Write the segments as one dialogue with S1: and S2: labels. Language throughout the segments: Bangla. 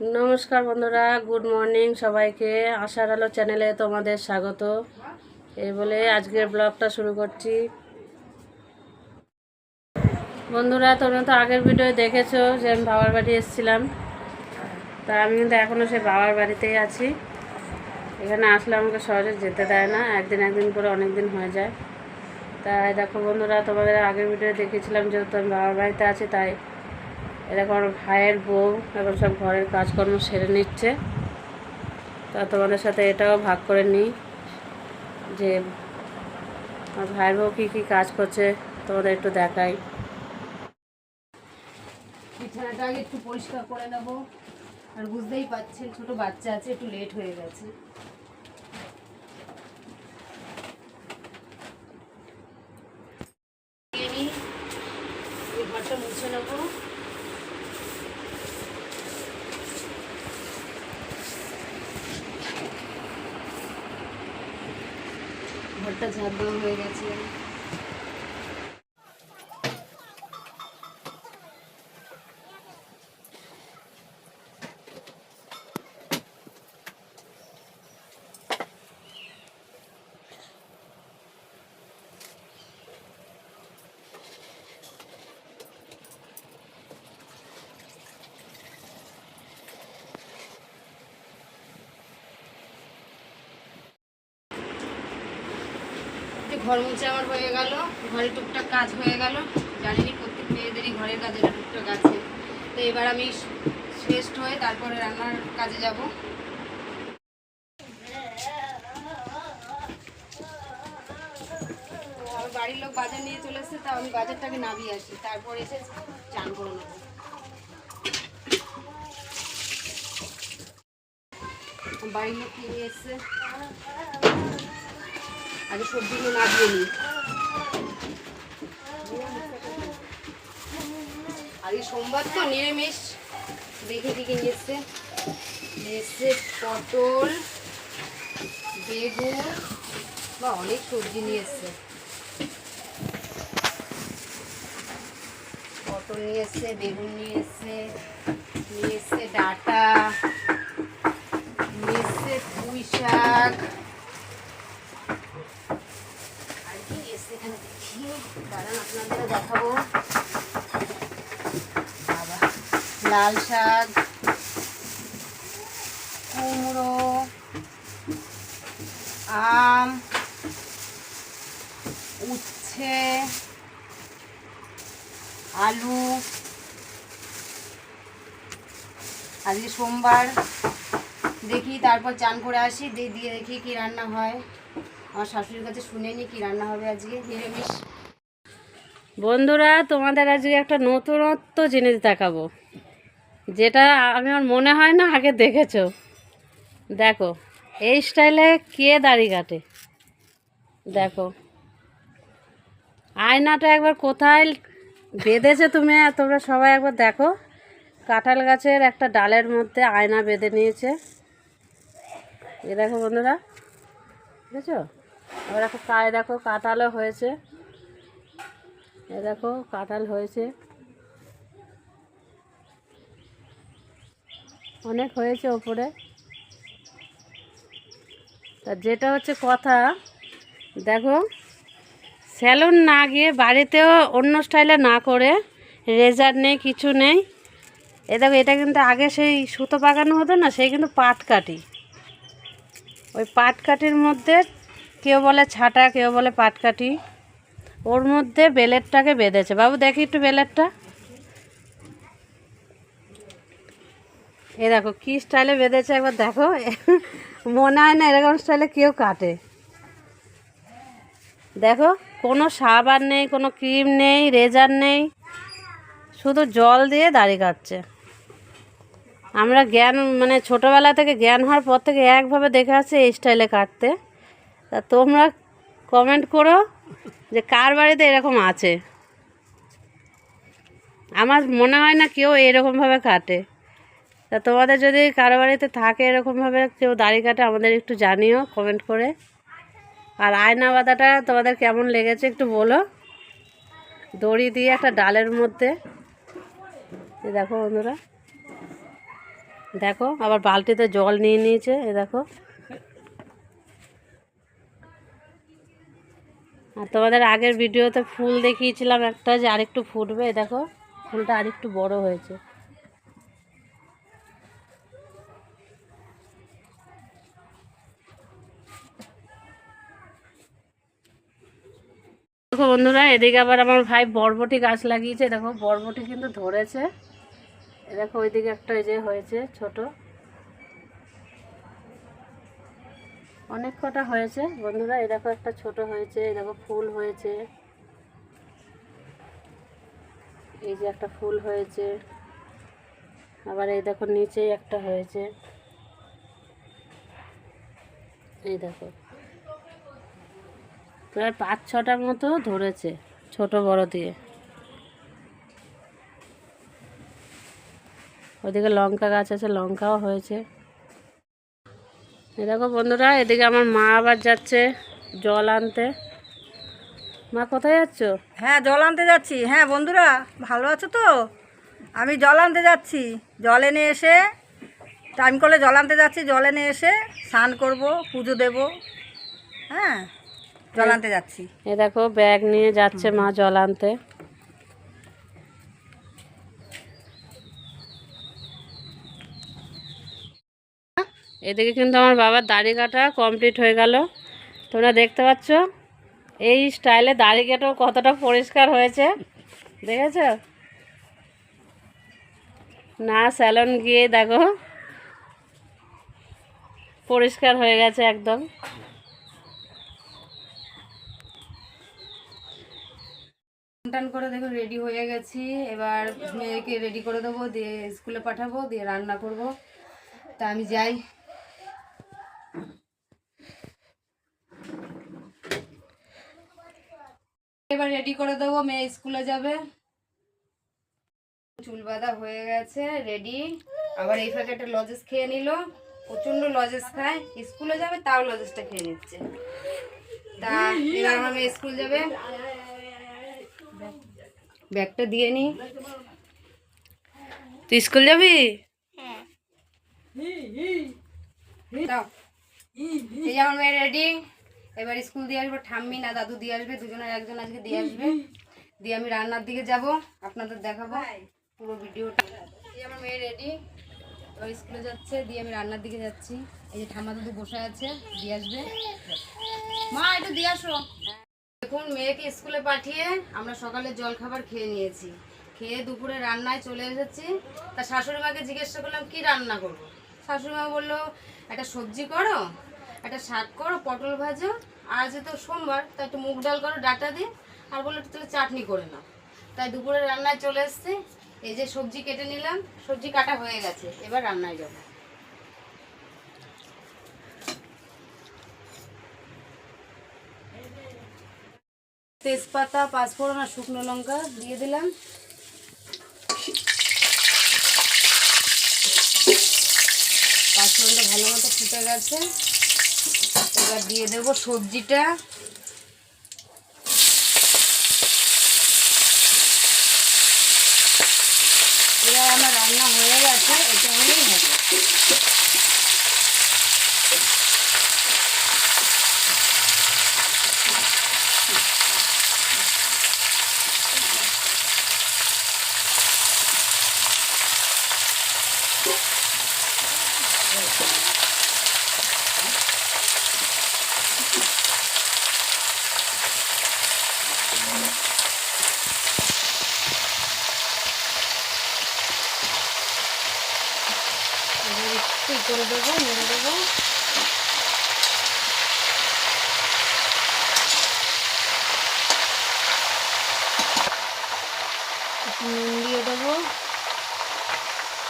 S1: নমস্কার বন্ধুরা গুড মর্নিং সবাইকে। আশার আলো চ্যানেলে তোমাদের স্বাগত। এই বলে আজকের ব্লগটা শুরু করছি। বন্ধুরা, তোমরা তো আগের ভিডিও দেখেছ যে আমি বাবার বাড়ি এসেছিলাম। তা আমি কিন্তু এখনও সেই বাবার বাড়িতেই আছি। এখানে আসলে আমাকে সহজে যেতে দেয় না, একদিন একদিন করে অনেক দিন হয়ে যায়। তাই দেখো বন্ধুরা, তোমাদের আগের ভিডিও দেখেছিলাম যেহেতু আমি বাবার বাড়িতে আছি, তাই এরকম আমার ভাইয়ের বউ, এখন সব ঘরের কাজকর্ম সেরে নিচ্ছে। তা তোমাদের সাথে এটাও ভাগ করে নিই যে আমার ভাইয়ের বউ কী কী কাজ করছে, তোমাদের একটু দেখাই।
S2: বিছানাটা আগে একটু পরিষ্কার করে নেব। আর বুঝতেই পারছেন, ছোট বাচ্চা আছে, একটু লেট হয়ে গেছে দিয়ে নিই। এই ঘরটা মুছে নেব ঝাড় হয়ে গেছে। ঘর মুছে আমার হয়ে গেল। ঘরে টুকটাক কাজ হয়ে গেল। জানিনি প্রত্যেক মেয়েদেরই ঘরের কাজে টুকটাক আছে। তো এবার আমি শ্রেষ্ঠ হয়ে তারপরে রান্নার কাজে যাব। বাড়ির লোক বাজার নিয়ে চলে এসেছে তাও আমি বাজারটাকে নামিয়ে আসি। তারপর এসে চান করে নেব। বাড়ির লোক কিনে এসছে। আগে সবজিগুলো নামিয়ে নিই। আজকে সোমবার তো নিরামিষ। দেখে দেখে নিয়ে এসছে। নিয়ে পটল, বেগুন, বা অনেক সবজি নিয়ে এসছে। পটল নিয়ে এসছে, বেগুন নিয়ে এসছে নিয়ে এসছে ডাটা, নিয়ে এসছে পুঁই শাক আর কি এসছে এখানে দেখি দাঁড়ান দেখাবো। লাল শাক, কুমড়ো, আম, উচ্ছে, আলু। আজকে সোমবার। দেখি তারপর চান করে আসি, দিয়ে দিয়ে দেখি কি রান্না হয়। আমার শাশুড়ির কাছে শুনে নি কি রান্না হবে আজকে, নিরামিষ।
S1: বন্ধুরা, তোমাদের আজকে একটা নতুনত্ব জিনিস দেখাবো। যেটা আমি আমার মনে হয় না আগে দেখেছ। দেখো, এই স্টাইলে কে দাড়ি কাটে? দেখো, আয়নাটা একবার কোথায় বেঁধেছে তুমি? তোমরা সবাই একবার দেখো। কাঁঠাল গাছের একটা ডালের মধ্যে আয়না বেঁধে নিয়েছে। এ দেখো বন্ধুরা বুঝেছ আবার একটা কায় দেখো, কাঁঠালও হয়েছে। এ দেখো, কাঁঠাল হয়েছে। অনেক হয়েছে ওপরে। তা যেটা হচ্ছে কথা, দেখো, স্যালুন না গিয়ে বাড়িতেও অন্য স্টাইলে না করে, রেজার নেই, কিছু নেই। এ দেখো, এটা কিন্তু আগে সেই সুতো পাকানো হতো না, সেই কিন্তু পাট কাটি ওই পাট কাটির মধ্যে কেউ বলে ছাটা, কেউ বলে পাট কাটি ওর মধ্যে বেলেটটাকে বেঁধেছে। বাবু, দেখি একটু বেলেটটা। এ দেখো, কী স্টাইলে বেঁধেছে একবার দেখো। মনে হয় না এরকম স্টাইলে কেউ কাটে। দেখো, কোনো সাবান নেই, কোনো ক্রিম নেই, রেজার নেই। শুধু জল দিয়ে দাড়ি কাটছে। আমরা জ্ঞান মানে ছোটোবেলা থেকে জ্ঞান হওয়ার পর থেকে একভাবে দেখে আসছি এই স্টাইলে কাটতে। তা তোমরা কমেন্ট করো। যে কার বাড়িতে এরকম আছে? আমার মনে হয় না কেউ এরকমভাবে কাটে তা তোমাদের যদি কারও বাড়িতে থাকে এরকমভাবে কেউ দাড়ি কাটে, আমাদের একটু জানিও কমেন্ট করে। আর আয়না বাঁধাটা তোমাদের কেমন লেগেছে একটু বলো। দড়ি দিয়ে একটা ডালের মধ্যে। এই দেখো বন্ধুরা। দেখো, আবার বালতিতে জল নিয়ে নিয়েছে, এ দেখো। আর তোমাদের আগের ভিডিওতে ফুল দেখিয়েছিলাম একটা যে আরেকটু ফুটবে, দেখো, ফুলটা আরেকটু বড় হয়েছে। দেখো বন্ধুরা, এদিকে আবার আমার ভাই বরবটি গাছ লাগিয়েছে। দেখো, বরবটি কিন্তু ধরেছে। দেখো, ওইদিকে একটা এই যে হয়েছে, ছোট। অনেক কটা হয়েছে। বন্ধুরা, এই দেখো একটা ছোট হয়েছে, এই দেখো ফুল হয়েছে। এই যে একটা ফুল হয়েছে। আবার এই দেখো নিচেই একটা হয়েছে। এই দেখো। প্রায় পাঁচ ছটার মতো ধরেছে, ছোট বড় দিয়ে। ওদিকে লঙ্কা গাছ আছে, লঙ্কাও হয়েছে। দেখো বন্ধুরা এদিকে আমার মা আবার যাচ্ছে জল আনতে। মা কোথায় যাচ্ছ?
S3: হ্যাঁ জল আনতে যাচ্ছি। হ্যাঁ বন্ধুরা ভালো আছো তো? আমি জল আনতে যাচ্ছি। জল এনে এসে টাইম করলে জল আনতে যাচ্ছি। জল এনে এসে স্নান করব পুজো দেব। হ্যাঁ জল আনতে যাচ্ছি।
S1: এ দেখো ব্যাগ নিয়ে যাচ্ছে মা জল আনতে। এদিকে কিন্তু আমার বাবার দাড়ি কাটা কমপ্লিট হয়ে গেল। তোমরা দেখতে পাচ্ছ? এই স্টাইলে দাড়ি কাটাও কতটা পরিষ্কার হয়েছে। দেখেছ? না স্যালন গিয়ে দেখো। পরিষ্কার হয়ে গেছে একদম।
S2: টান করে দেখো রেডি হয়ে গেছি। এবার মেয়েকে রেডি করে দেবো, দিয়ে স্কুলে পাঠাবো, দিয়ে রান্না করব। তা আমি যাই। এবার রেডি করে দেবো মেয়ে স্কুলে যাবে। চুল বাঁধা হয়ে গেছে রেডি আবার এই ফাঁকে একটা লজেস খেয়ে নিল। প্রচণ্ড লজেস খায়। স্কুলে যাবে তাও লজেসটা খেয়ে নিচ্ছে। তা এবার আমার মেয়ে স্কুল যাবে। ব্যাগটা দিয়ে নি। তুই স্কুল যাবি? দাও। এই আমার মেয়ে রেডি এবার স্কুল দিয়ে আসব ঠাম্মি না দাদু দিয়ে আসবে দুজনের একজন আজকে দিয়ে আসবে। দিয়ে আমি রান্নার দিকে যাব আপনাদের দেখাবো পুরো ভিডিওটা। আমার মেয়ে রেডি এবার স্কুলে যাচ্ছে দিয়ে আমি রান্নার দিকে যাচ্ছি। এই যে ঠাম্মা দাদু বসে আছে দিয়ে আসবে। মা একটু দিয়ে আসো। দেখুন মেয়েকে স্কুলে পাঠিয়ে আমরা সকালে জল খাবার খেয়ে নিয়েছি। খেয়ে দুপুরে রান্নায় চলে এসেছি। তা শাশুড়ি মাকে জিজ্ঞাসা করলাম কি রান্না করব? শাশুড়ি মা বলল একটা সবজি করো একটা শাক করো, পটল ভাজো। আজ তো সোমবার তা একটু মুগ ডাল করো, ডাটা দিয়ে। আর বলল একটু তাহলে চাটনি করে নাও। তাই দুপুরে রান্নায় চলে এসেছি। এই যে সবজি কেটে নিলাম, সবজি কাটা হয়ে গেছে। এবার রান্নায় যাব। তেজপাতা, পাঁচফোড়ন আর শুকনো লঙ্কা দিয়ে দিলাম। পাঁচফোড়নটা ভালো মতো ফুটে গেছে। এবার দিয়ে দেব সবজিটা। এবার আমার রান্না হয়ে গেছে এটা হলেই হবে একটু করে দেবো, নেড়ে দিয়ে দেবো।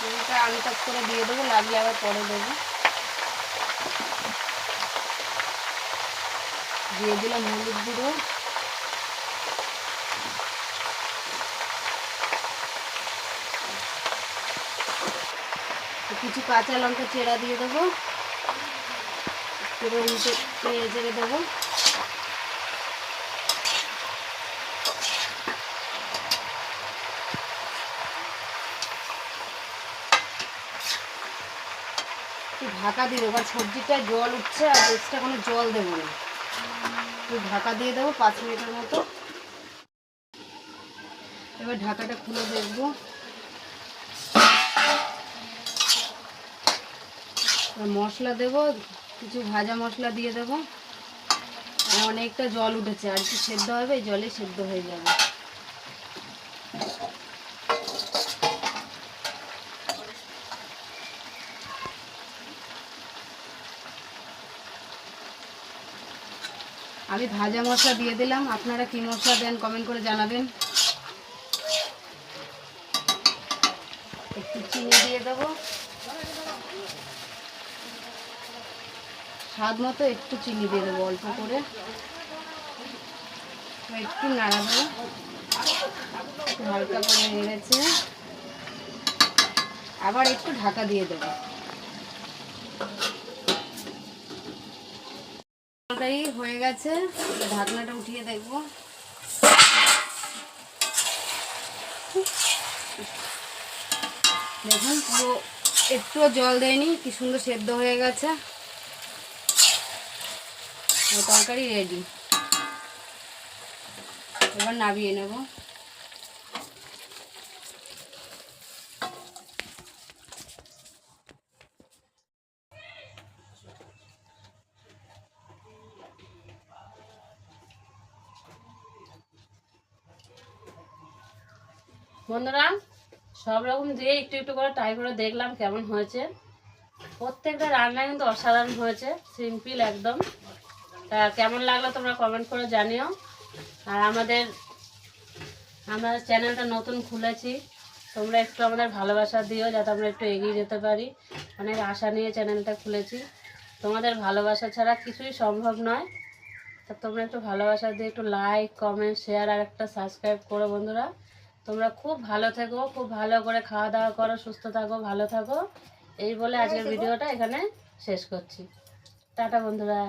S2: নুনটা আনটাপ করে দিয়ে দেবো, লাগলে আবার পরে দেবো। দিয়ে দিলাম হলুদ গুঁড়ো। কিছু কাঁচা লঙ্কা চেরা দিয়ে দেবো। পুরো দেবো। ঢাকা দিয়ে দেবো আর সবজিটায় জল উঠছে আর এক্সট্রা কোনো জল দেবো না। একটু ঢাকা দিয়ে দেবো পাঁচ মিনিটের মতো। এবার ঢাকাটা খুলে দেখব। মশলা দেবো, কিছু ভাজা মশলা দিয়ে দেবো। আর অনেকটা জল উঠেছে, আর কি সেদ্ধ হবে জলে সেদ্ধ হয়ে যাবে। আমি ভাজা মশলা দিয়ে দিলাম, আপনারা কি মশলা দেন কমেন্ট করে জানাবেন। একটু চিনি দিয়ে দেবো। স্বাদ মতো একটু চিনি দিয়ে দেবো, অল্প করে। একটু নাড়াবো। হালকা করে নেড়েছে আবার একটু ঢাকা দিয়ে দেবো। হয়ে গেছে ঢাকনাটা উঠিয়ে দেখব। দেখুন পুরো, একটুও জল দেয়নি, কি সুন্দর সেদ্ধ হয়ে গেছে। তরকারি রেডি এবার নাবিয়ে নেব।
S1: বন্ধুরা, সব রকম দিয়ে একটু একটু করে ট্রাই করে দেখলাম কেমন হয়েছে। প্রত্যেকটা রান্না কিন্তু অসাধারণ হয়েছে সিম্পল একদম। তা কেমন লাগল তোমরা কমেন্ট করে জানিও। আর আমাদের আমরা চ্যানেলটা নতুন খুলেছি তোমরা একটু আমাদের ভালোবাসা দিও যাতে আমরা একটু এগিয়ে যেতে পারি। অনেক আশা নিয়ে চ্যানেলটা খুলেছি। তোমাদের ভালোবাসা ছাড়া কিছুই সম্ভব নয়। তা তোমরা একটু ভালোবাসা দিয়ে একটু লাইক কমেন্ট শেয়ার আর একটা সাবস্ক্রাইব করো বন্ধুরা। তোমরা খুব ভালো থেকো খুব ভালো করে খাওয়া দাওয়া করো সুস্থ থাকো ভালো থাকো। এই বলে আজকের ভিডিওটা এখানে শেষ করছি। টাটা বন্ধুরা।